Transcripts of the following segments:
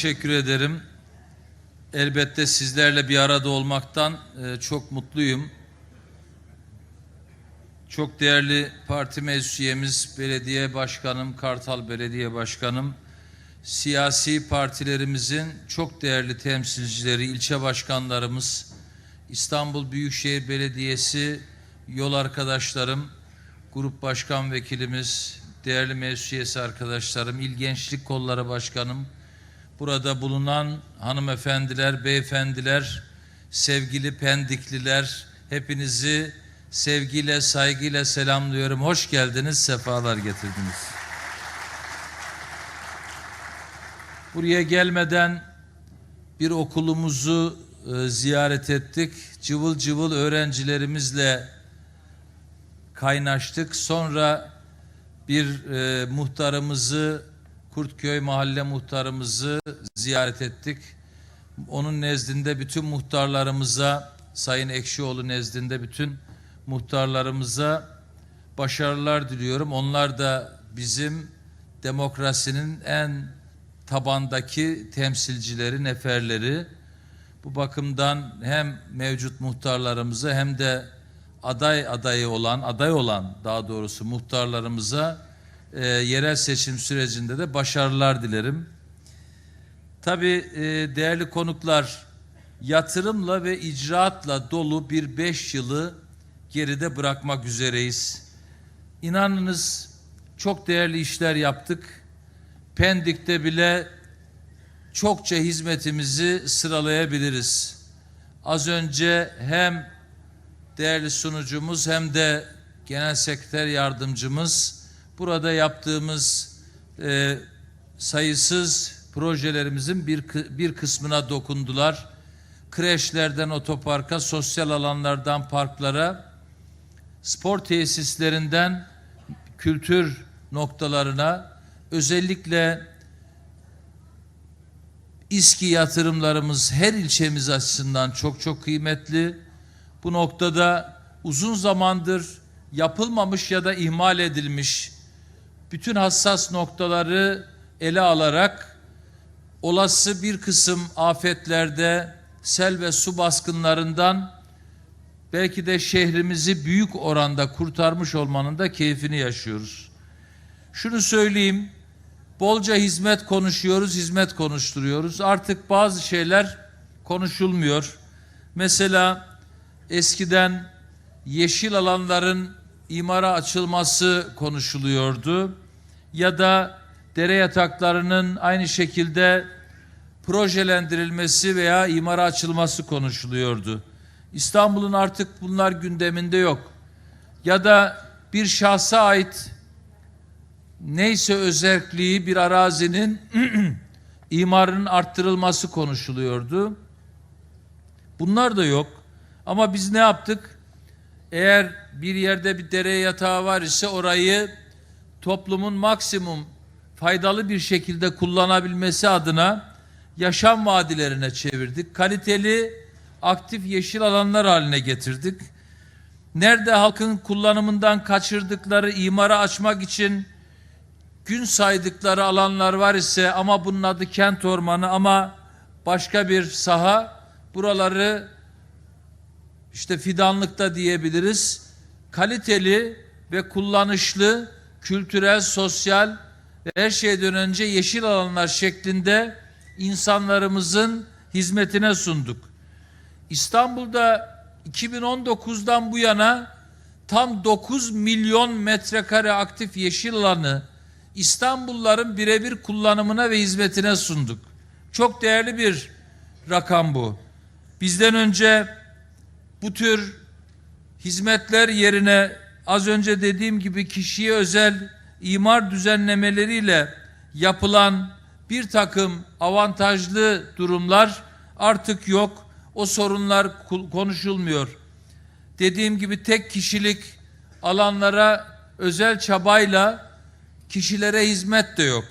teşekkür ederim. Elbette sizlerle bir arada olmaktan e, çok mutluyum. Çok değerli parti meclis üyemiz, belediye başkanım, Kartal Belediye Başkanım, siyasi partilerimizin çok değerli temsilcileri, ilçe başkanlarımız, İstanbul Büyükşehir Belediyesi yol arkadaşlarım, grup başkan vekilimiz, değerli meclis üyesi arkadaşlarım, İl Gençlik Kolları Başkanım, burada bulunan hanımefendiler, beyefendiler, sevgili pendikliler, hepinizi sevgiyle, saygıyla selamlıyorum. Hoş geldiniz, sefalar getirdiniz. Buraya gelmeden bir okulumuzu e, ziyaret ettik. Cıvıl cıvıl öğrencilerimizle kaynaştık. Sonra bir e, muhtarımızı, Kurtköy mahalle muhtarımızı ziyaret ettik. Onun nezdinde bütün muhtarlarımıza, Sayın Ekşioğlu nezdinde bütün muhtarlarımıza başarılar diliyorum. Onlar da bizim demokrasinin en tabandaki temsilcileri, neferleri. Bu bakımdan hem mevcut muhtarlarımıza hem de aday adayı olan, aday olan daha doğrusu muhtarlarımıza e, yerel seçim sürecinde de başarılar dilerim. Tabii e, değerli konuklar, yatırımla ve icraatla dolu bir beş yılı geride bırakmak üzereyiz. İnanınız çok değerli işler yaptık. Pendik'te bile çokça hizmetimizi sıralayabiliriz. Az önce hem değerli sunucumuz hem de genel sekreter yardımcımız burada yaptığımız e, sayısız projelerimizin bir, bir kısmına dokundular. Kreşlerden otoparka, sosyal alanlardan parklara, spor tesislerinden kültür noktalarına, özellikle İSKİ yatırımlarımız her ilçemiz açısından çok çok kıymetli. Bu noktada uzun zamandır yapılmamış ya da ihmal edilmiş bütün hassas noktaları ele alarak olası bir kısım afetlerde sel ve su baskınlarından belki de şehrimizi büyük oranda kurtarmış olmanın da keyfini yaşıyoruz. Şunu söyleyeyim, bolca hizmet konuşuyoruz, hizmet konuşturuyoruz. Artık bazı şeyler konuşulmuyor. Mesela eskiden yeşil alanların imara açılması konuşuluyordu. Ya da dere yataklarının aynı şekilde projelendirilmesi veya imara açılması konuşuluyordu. İstanbul'un artık bunlar gündeminde yok. Ya da bir şahsa ait neyse özelliği bir arazinin imarının arttırılması konuşuluyordu. Bunlar da yok. Ama biz ne yaptık? Eğer bir yerde bir dere yatağı var ise orayı toplumun maksimum faydalı bir şekilde kullanabilmesi adına yaşam vadilerine çevirdik. Kaliteli aktif yeşil alanlar haline getirdik. Nerede halkın kullanımından kaçırdıkları imara açmak için gün saydıkları alanlar var ise ama bunun adı kent ormanı ama başka bir saha buraları işte fidanlıkta diyebiliriz. Kaliteli ve kullanışlı kültürel, sosyal ve her şeyden önce yeşil alanlar şeklinde insanlarımızın hizmetine sunduk. İstanbul'da 2019'dan bu yana tam 9 milyon metrekare aktif yeşil alanı İstanbulluların birebir kullanımına ve hizmetine sunduk. Çok değerli bir rakam bu. Bizden önce bu tür hizmetler yerine az önce dediğim gibi kişiye özel imar düzenlemeleriyle yapılan bir takım avantajlı durumlar artık yok. O sorunlar konuşulmuyor. Dediğim gibi tek kişilik alanlara özel çabayla kişilere hizmet de yok.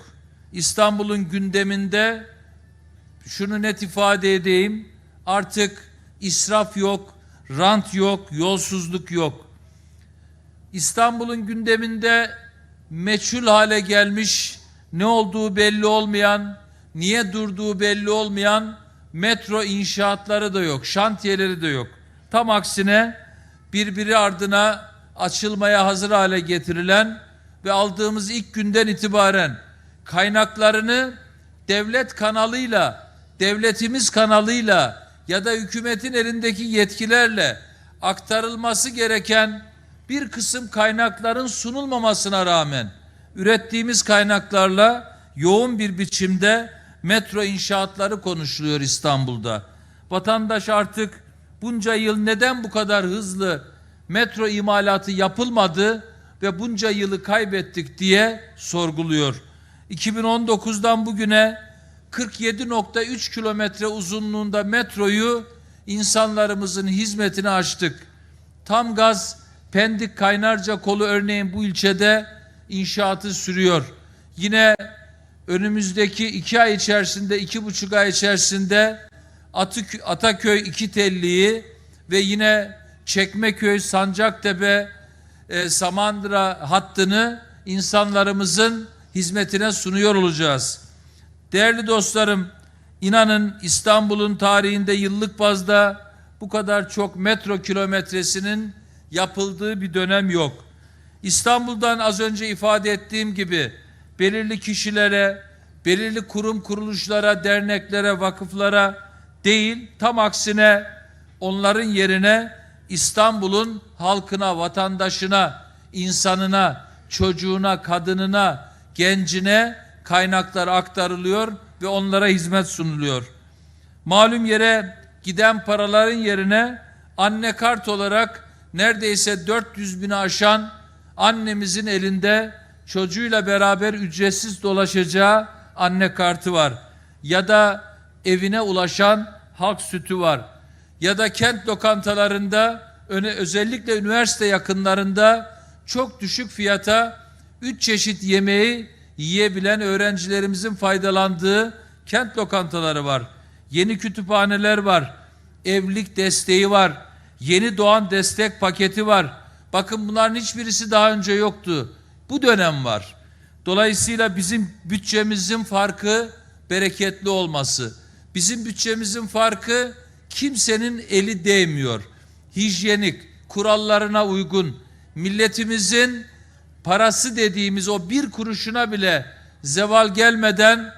İstanbul'un gündeminde şunu net ifade edeyim. Artık israf yok, rant yok, yolsuzluk yok. İstanbul'un gündeminde meçhul hale gelmiş, ne olduğu belli olmayan, niye durduğu belli olmayan metro inşaatları da yok, şantiyeleri de yok. Tam aksine birbiri ardına açılmaya hazır hale getirilen ve aldığımız ilk günden itibaren kaynaklarını devlet kanalıyla, devletimiz kanalıyla ya da hükümetin elindeki yetkilerle aktarılması gereken bir kısım kaynakların sunulmamasına rağmen ürettiğimiz kaynaklarla yoğun bir biçimde metro inşaatları konuşuluyor İstanbul'da. Vatandaş artık bunca yıl neden bu kadar hızlı metro imalatı yapılmadı ve bunca yılı kaybettik diye sorguluyor. 2019'dan bugüne 47.3 kilometre uzunluğunda metroyu insanlarımızın hizmetine açtık. Tam gaz Pendik Kaynarca kolu örneğin bu ilçede inşaatı sürüyor. Yine önümüzdeki iki ay içerisinde, iki buçuk ay içerisinde Ataköy iki telliği ve yine Çekmeköy, Sancaktepe, e, hattını insanlarımızın hizmetine sunuyor olacağız. Değerli dostlarım, inanın İstanbul'un tarihinde yıllık bazda bu kadar çok metro kilometresinin yapıldığı bir dönem yok. İstanbul'dan az önce ifade ettiğim gibi belirli kişilere, belirli kurum kuruluşlara, derneklere, vakıflara değil, tam aksine onların yerine İstanbul'un halkına, vatandaşına, insanına, çocuğuna, kadınına, gencine kaynaklar aktarılıyor ve onlara hizmet sunuluyor. Malum yere giden paraların yerine anne kart olarak neredeyse 400 bini aşan annemizin elinde çocuğuyla beraber ücretsiz dolaşacağı anne kartı var. Ya da evine ulaşan halk sütü var. Ya da kent lokantalarında öne, özellikle üniversite yakınlarında çok düşük fiyata üç çeşit yemeği yiyebilen öğrencilerimizin faydalandığı kent lokantaları var. Yeni kütüphaneler var. Evlilik desteği var. Yeni doğan destek paketi var. Bakın bunların hiçbirisi daha önce yoktu. Bu dönem var. Dolayısıyla bizim bütçemizin farkı bereketli olması. Bizim bütçemizin farkı kimsenin eli değmiyor. Hijyenik, kurallarına uygun, milletimizin parası dediğimiz o bir kuruşuna bile zeval gelmeden,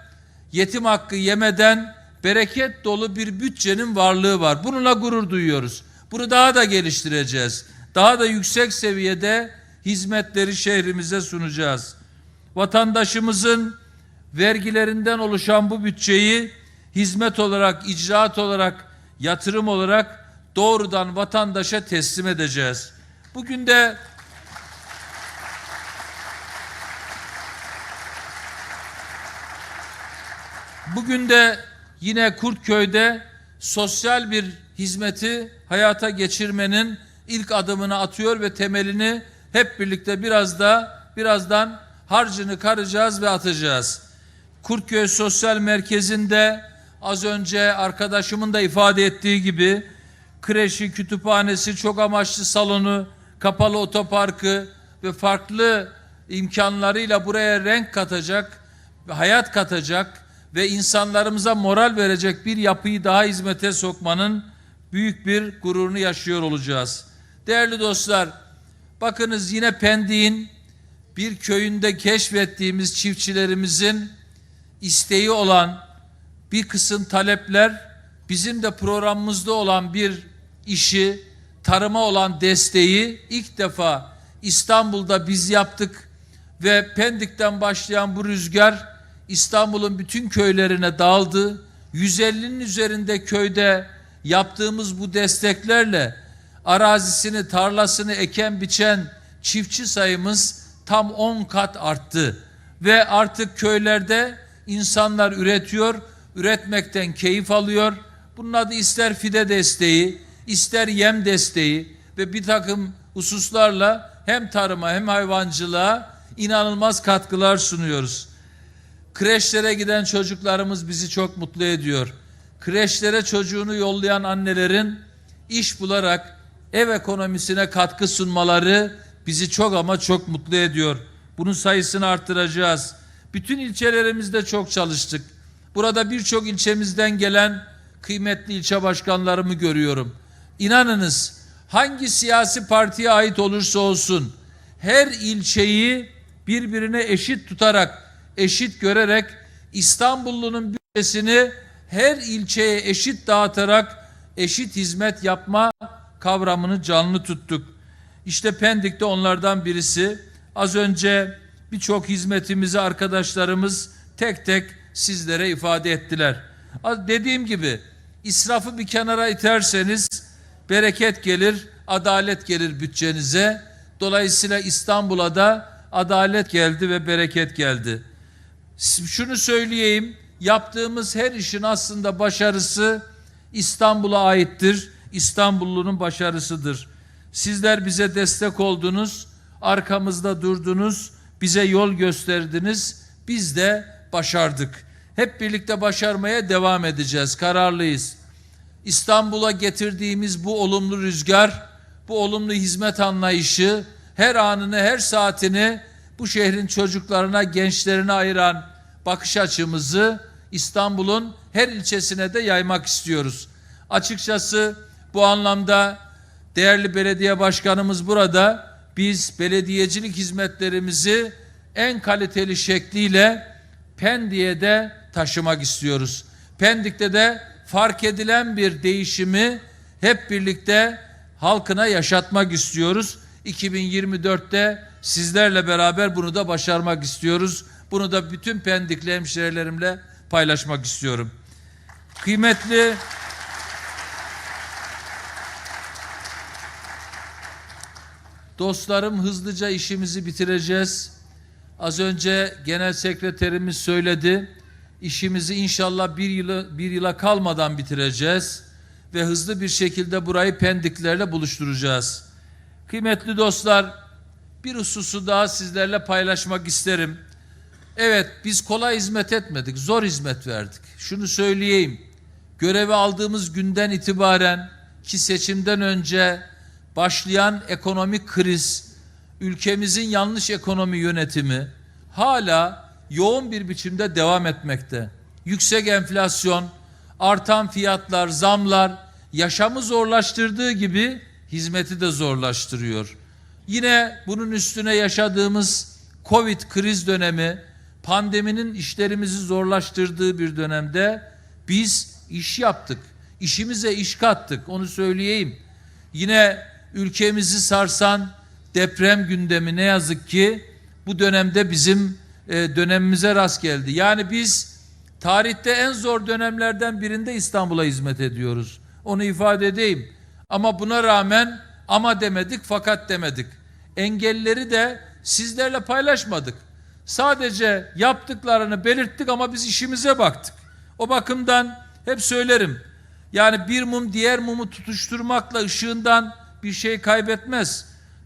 yetim hakkı yemeden bereket dolu bir bütçenin varlığı var. Bununla gurur duyuyoruz. Bunu daha da geliştireceğiz. Daha da yüksek seviyede hizmetleri şehrimize sunacağız. Vatandaşımızın vergilerinden oluşan bu bütçeyi hizmet olarak, icraat olarak, yatırım olarak doğrudan vatandaşa teslim edeceğiz. Bugün de Bugün de yine Kurtköy'de sosyal bir hizmeti hayata geçirmenin ilk adımını atıyor ve temelini hep birlikte biraz da birazdan harcını karacağız ve atacağız. Kurtköy Sosyal Merkezi'nde az önce arkadaşımın da ifade ettiği gibi kreşi, kütüphanesi, çok amaçlı salonu, kapalı otoparkı ve farklı imkanlarıyla buraya renk katacak, hayat katacak ve insanlarımıza moral verecek bir yapıyı daha hizmete sokmanın büyük bir gururunu yaşıyor olacağız. Değerli dostlar, bakınız yine Pendik'in bir köyünde keşfettiğimiz çiftçilerimizin isteği olan bir kısım talepler bizim de programımızda olan bir işi, tarıma olan desteği ilk defa İstanbul'da biz yaptık ve Pendik'ten başlayan bu rüzgar İstanbul'un bütün köylerine dağıldı. 150'nin üzerinde köyde yaptığımız bu desteklerle arazisini, tarlasını eken biçen çiftçi sayımız tam 10 kat arttı. Ve artık köylerde insanlar üretiyor, üretmekten keyif alıyor. Bunun adı ister fide desteği, ister yem desteği ve bir takım hususlarla hem tarıma hem hayvancılığa inanılmaz katkılar sunuyoruz. Kreşlere giden çocuklarımız bizi çok mutlu ediyor. Kreşlere çocuğunu yollayan annelerin iş bularak ev ekonomisine katkı sunmaları bizi çok ama çok mutlu ediyor. Bunun sayısını arttıracağız. Bütün ilçelerimizde çok çalıştık. Burada birçok ilçemizden gelen kıymetli ilçe başkanlarımı görüyorum. İnanınız hangi siyasi partiye ait olursa olsun her ilçeyi birbirine eşit tutarak, eşit görerek İstanbullunun bütçesini her ilçeye eşit dağıtarak eşit hizmet yapma kavramını canlı tuttuk. İşte Pendik de onlardan birisi. Az önce birçok hizmetimizi arkadaşlarımız tek tek sizlere ifade ettiler. Dediğim gibi israfı bir kenara iterseniz bereket gelir, adalet gelir bütçenize. Dolayısıyla İstanbul'a da adalet geldi ve bereket geldi. Şunu söyleyeyim, yaptığımız her işin aslında başarısı İstanbul'a aittir. İstanbullunun başarısıdır. Sizler bize destek oldunuz, arkamızda durdunuz, bize yol gösterdiniz. Biz de başardık. Hep birlikte başarmaya devam edeceğiz. Kararlıyız. İstanbul'a getirdiğimiz bu olumlu rüzgar, bu olumlu hizmet anlayışı, her anını, her saatini bu şehrin çocuklarına, gençlerine ayıran bakış açımızı İstanbul'un her ilçesine de yaymak istiyoruz. Açıkçası bu anlamda değerli belediye başkanımız burada biz belediyecilik hizmetlerimizi en kaliteli şekliyle Pendik'e de taşımak istiyoruz. Pendik'te de fark edilen bir değişimi hep birlikte halkına yaşatmak istiyoruz. 2024'te sizlerle beraber bunu da başarmak istiyoruz. Bunu da bütün Pendikli hemşehrilerimle paylaşmak istiyorum. Kıymetli dostlarım hızlıca işimizi bitireceğiz. Az önce genel sekreterimiz söyledi. İşimizi inşallah bir yıla, bir yıla kalmadan bitireceğiz. Ve hızlı bir şekilde burayı pendiklerle buluşturacağız. Kıymetli dostlar, bir hususu daha sizlerle paylaşmak isterim. Evet, biz kolay hizmet etmedik, zor hizmet verdik. Şunu söyleyeyim, görevi aldığımız günden itibaren ki seçimden önce başlayan ekonomik kriz, ülkemizin yanlış ekonomi yönetimi hala yoğun bir biçimde devam etmekte. Yüksek enflasyon, artan fiyatlar, zamlar yaşamı zorlaştırdığı gibi hizmeti de zorlaştırıyor. Yine bunun üstüne yaşadığımız Covid kriz dönemi, pandeminin işlerimizi zorlaştırdığı bir dönemde biz iş yaptık. İşimize iş kattık, onu söyleyeyim. Yine ülkemizi sarsan deprem gündemi ne yazık ki bu dönemde bizim e, dönemimize rast geldi. Yani biz tarihte en zor dönemlerden birinde İstanbul'a hizmet ediyoruz. Onu ifade edeyim. Ama buna rağmen ama demedik fakat demedik. Engelleri de sizlerle paylaşmadık. Sadece yaptıklarını belirttik ama biz işimize baktık. O bakımdan hep söylerim. Yani bir mum diğer mumu tutuşturmakla ışığından bir şey kaybetmez.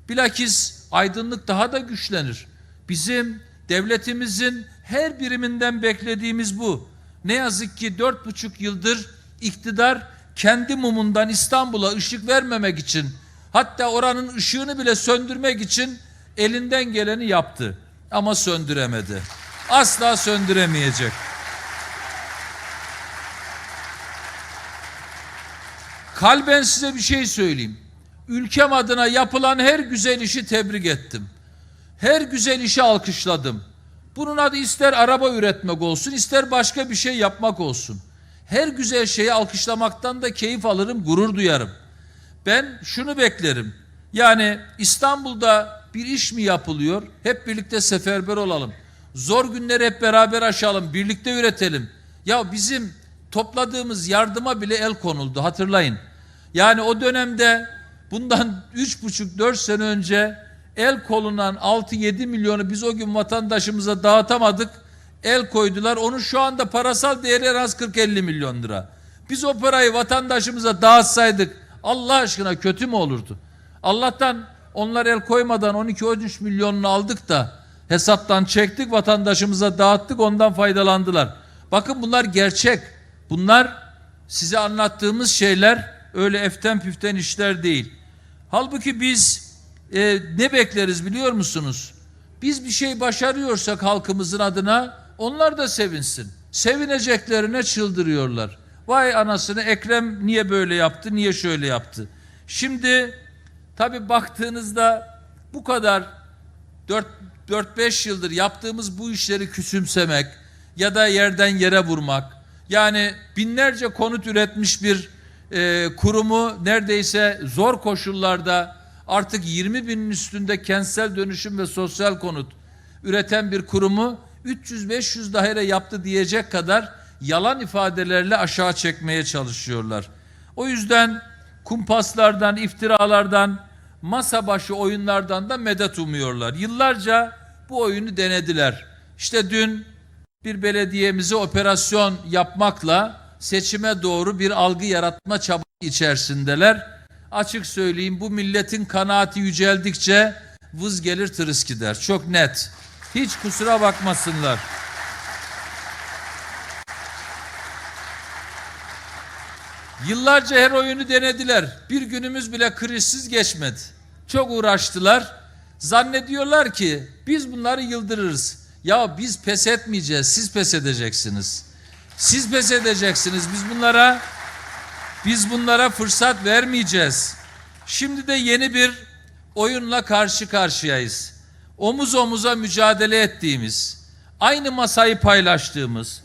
Bilakis aydınlık daha da güçlenir. Bizim devletimizin her biriminden beklediğimiz bu. Ne yazık ki dört buçuk yıldır iktidar kendi mumundan İstanbul'a ışık vermemek için hatta oranın ışığını bile söndürmek için elinden geleni yaptı. Ama söndüremedi. Asla söndüremeyecek. Kalben size bir şey söyleyeyim. Ülkem adına yapılan her güzel işi tebrik ettim. Her güzel işi alkışladım. Bunun adı ister araba üretmek olsun, ister başka bir şey yapmak olsun. Her güzel şeyi alkışlamaktan da keyif alırım, gurur duyarım. Ben şunu beklerim. Yani İstanbul'da bir iş mi yapılıyor? Hep birlikte seferber olalım. Zor günleri hep beraber aşalım, birlikte üretelim. Ya bizim topladığımız yardıma bile el konuldu hatırlayın. Yani o dönemde bundan üç buçuk dört sene önce el kolunan 6-7 milyonu biz o gün vatandaşımıza dağıtamadık. El koydular. Onun şu anda parasal değeri en az 40-50 milyon lira. Biz o parayı vatandaşımıza dağıtsaydık Allah aşkına kötü mü olurdu? Allah'tan onlar el koymadan 12-13 milyonunu aldık da hesaptan çektik vatandaşımıza dağıttık ondan faydalandılar. Bakın bunlar gerçek. Bunlar size anlattığımız şeyler öyle eften püften işler değil. Halbuki biz e, ne bekleriz biliyor musunuz? Biz bir şey başarıyorsak halkımızın adına onlar da sevinsin. Sevineceklerine çıldırıyorlar. Vay anasını Ekrem niye böyle yaptı, niye şöyle yaptı. Şimdi tabi baktığınızda bu kadar 4-5 yıldır yaptığımız bu işleri küçümsemek ya da yerden yere vurmak yani binlerce konut üretmiş bir e, kurumu neredeyse zor koşullarda artık 20 binin üstünde kentsel dönüşüm ve sosyal konut üreten bir kurumu 300-500 daire yaptı diyecek kadar yalan ifadelerle aşağı çekmeye çalışıyorlar. O yüzden kumpaslardan, iftiralardan, masa başı oyunlardan da medet umuyorlar. Yıllarca bu oyunu denediler. İşte dün bir belediyemizi operasyon yapmakla seçime doğru bir algı yaratma çabası içerisindeler. Açık söyleyeyim bu milletin kanaati yüceldikçe vız gelir tırıs gider. Çok net. Hiç kusura bakmasınlar. Yıllarca her oyunu denediler. Bir günümüz bile krizsiz geçmedi. Çok uğraştılar. Zannediyorlar ki biz bunları yıldırırız. Ya biz pes etmeyeceğiz. Siz pes edeceksiniz. Siz pes edeceksiniz. Biz bunlara biz bunlara fırsat vermeyeceğiz. Şimdi de yeni bir oyunla karşı karşıyayız. Omuz omuza mücadele ettiğimiz, aynı masayı paylaştığımız,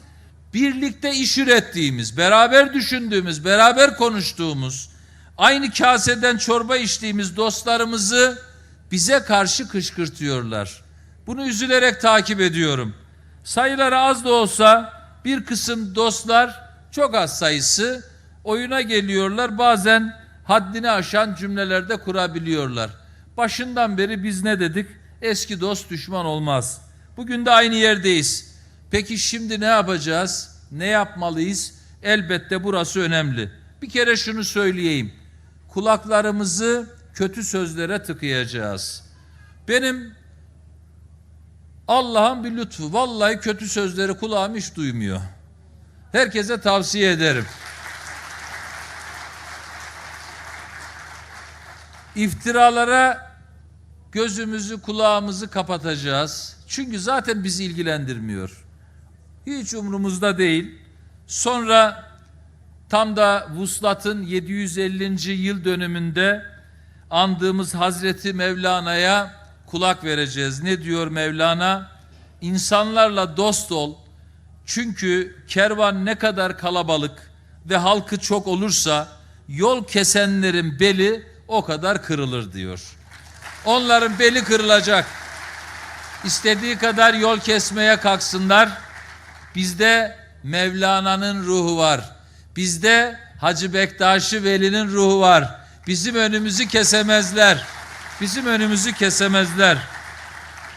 birlikte iş ürettiğimiz, beraber düşündüğümüz, beraber konuştuğumuz, aynı kaseden çorba içtiğimiz dostlarımızı bize karşı kışkırtıyorlar. Bunu üzülerek takip ediyorum. Sayıları az da olsa bir kısım dostlar çok az sayısı oyuna geliyorlar. Bazen haddini aşan cümlelerde kurabiliyorlar. Başından beri biz ne dedik? Eski dost düşman olmaz. Bugün de aynı yerdeyiz. Peki şimdi ne yapacağız? Ne yapmalıyız? Elbette burası önemli. Bir kere şunu söyleyeyim. Kulaklarımızı kötü sözlere tıkayacağız. Benim Allah'ın bir lütfu. Vallahi kötü sözleri kulağım hiç duymuyor. Herkese tavsiye ederim. İftiralara gözümüzü kulağımızı kapatacağız. Çünkü zaten bizi ilgilendirmiyor. Hiç umurumuzda değil. Sonra tam da Vuslat'ın 750. yıl dönümünde andığımız Hazreti Mevlana'ya kulak vereceğiz. Ne diyor Mevlana? İnsanlarla dost ol. Çünkü kervan ne kadar kalabalık ve halkı çok olursa yol kesenlerin beli o kadar kırılır diyor. Onların beli kırılacak. İstediği kadar yol kesmeye kalksınlar. Bizde Mevlana'nın ruhu var. Bizde Hacı Bektaşi Veli'nin ruhu var. Bizim önümüzü kesemezler. Bizim önümüzü kesemezler.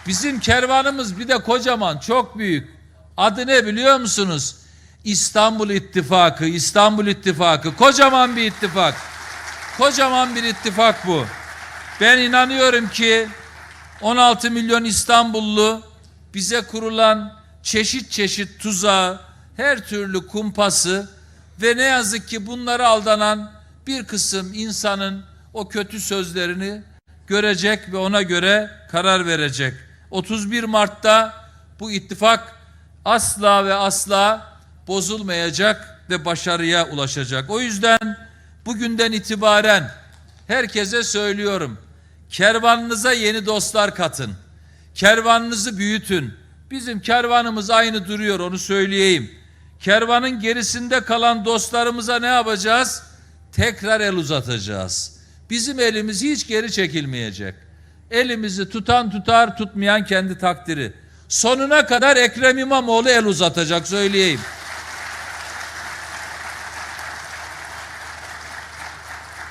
Bizim kervanımız bir de kocaman, çok büyük. Adı ne biliyor musunuz? İstanbul İttifakı, İstanbul İttifakı. Kocaman bir ittifak. Kocaman bir ittifak bu. Ben inanıyorum ki 16 milyon İstanbullu bize kurulan çeşit çeşit tuzağı, her türlü kumpası ve ne yazık ki bunlara aldanan bir kısım insanın o kötü sözlerini görecek ve ona göre karar verecek. 31 Mart'ta bu ittifak asla ve asla bozulmayacak ve başarıya ulaşacak. O yüzden bugünden itibaren herkese söylüyorum. Kervanınıza yeni dostlar katın. Kervanınızı büyütün. Bizim kervanımız aynı duruyor onu söyleyeyim. Kervanın gerisinde kalan dostlarımıza ne yapacağız? Tekrar el uzatacağız. Bizim elimiz hiç geri çekilmeyecek. Elimizi tutan tutar, tutmayan kendi takdiri. Sonuna kadar Ekrem İmamoğlu el uzatacak söyleyeyim.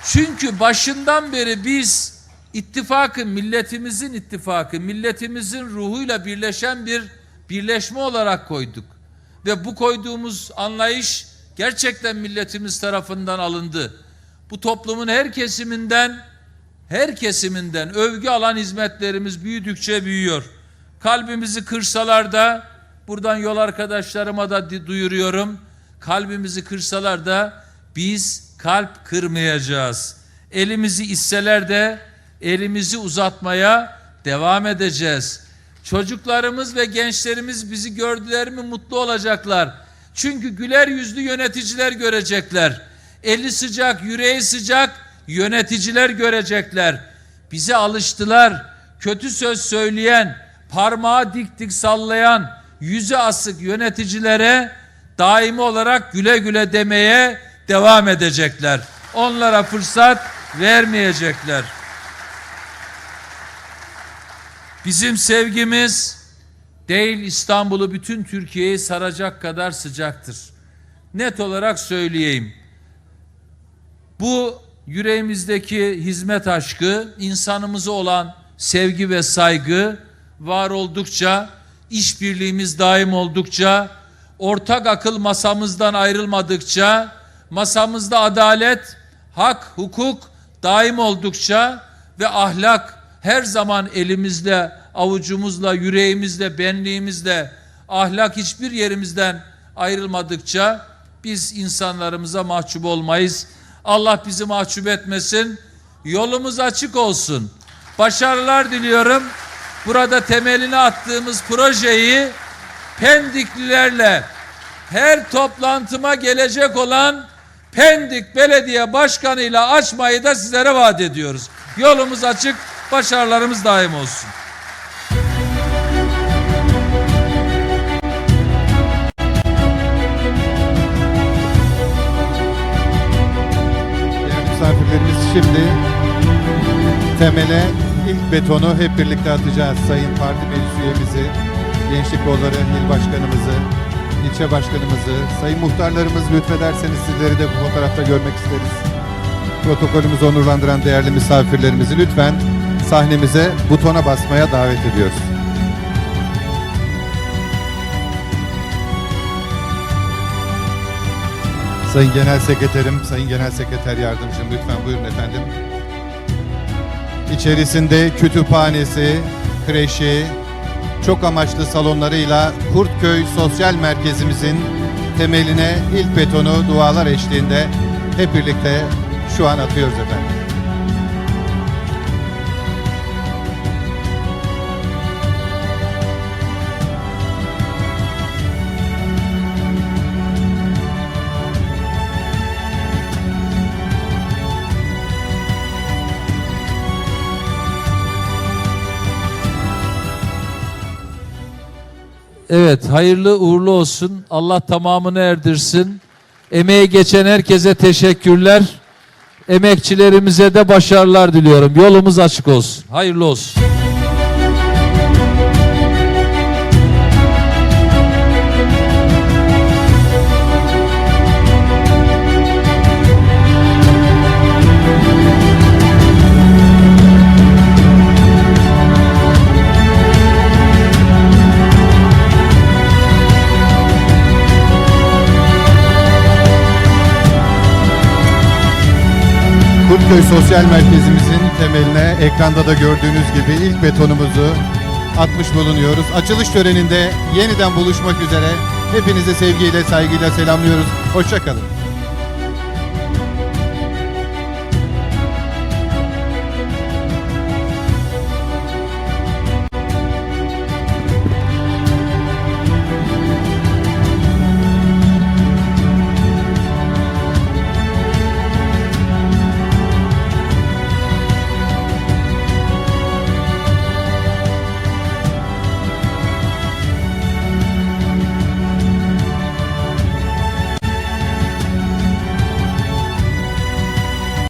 Çünkü başından beri biz ittifakı, milletimizin ittifakı, milletimizin ruhuyla birleşen bir birleşme olarak koyduk. Ve bu koyduğumuz anlayış gerçekten milletimiz tarafından alındı. Bu toplumun her kesiminden her kesiminden övgü alan hizmetlerimiz büyüdükçe büyüyor. Kalbimizi kırsalar da buradan yol arkadaşlarıma da duyuruyorum. Kalbimizi kırsalar da biz kalp kırmayacağız. Elimizi isseler de elimizi uzatmaya devam edeceğiz. Çocuklarımız ve gençlerimiz bizi gördüler mi mutlu olacaklar. Çünkü güler yüzlü yöneticiler görecekler. Eli sıcak, yüreği sıcak yöneticiler görecekler. Bize alıştılar. Kötü söz söyleyen, parmağı dik dik sallayan, yüzü asık yöneticilere daimi olarak güle güle demeye devam edecekler. Onlara fırsat vermeyecekler. Bizim sevgimiz değil İstanbul'u bütün Türkiye'yi saracak kadar sıcaktır. Net olarak söyleyeyim. Bu yüreğimizdeki hizmet aşkı, insanımıza olan sevgi ve saygı var oldukça, işbirliğimiz daim oldukça, ortak akıl masamızdan ayrılmadıkça, masamızda adalet, hak, hukuk daim oldukça ve ahlak her zaman elimizde, avucumuzla, yüreğimizle, benliğimizle ahlak hiçbir yerimizden ayrılmadıkça biz insanlarımıza mahcup olmayız. Allah bizi mahcup etmesin. Yolumuz açık olsun. Başarılar diliyorum. Burada temelini attığımız projeyi Pendiklilerle her toplantıma gelecek olan Pendik Belediye Başkanı ile açmayı da sizlere vaat ediyoruz. Yolumuz açık, başarılarımız daim olsun. Değerli misafirlerimiz şimdi temele ilk betonu hep birlikte atacağız. Sayın Parti Meclis üyemizi, Gençlik Kolları İl Başkanımızı, ilçe başkanımızı, sayın muhtarlarımız lütfederseniz sizleri de bu fotoğrafta görmek isteriz. Protokolümüzü onurlandıran değerli misafirlerimizi lütfen sahnemize butona basmaya davet ediyoruz. Sayın Genel Sekreterim, Sayın Genel Sekreter Yardımcım lütfen buyurun efendim. İçerisinde kütüphanesi, kreşi, çok amaçlı salonlarıyla Kurtköy Sosyal Merkezimizin temeline ilk betonu dualar eşliğinde hep birlikte şu an atıyoruz efendim. Evet, hayırlı uğurlu olsun. Allah tamamını erdirsin. Emeği geçen herkese teşekkürler. Emekçilerimize de başarılar diliyorum. Yolumuz açık olsun. Hayırlı olsun. Kurtköy Sosyal Merkezimizin temeline ekranda da gördüğünüz gibi ilk betonumuzu atmış bulunuyoruz. Açılış töreninde yeniden buluşmak üzere. Hepinizi sevgiyle, saygıyla selamlıyoruz. Hoşçakalın.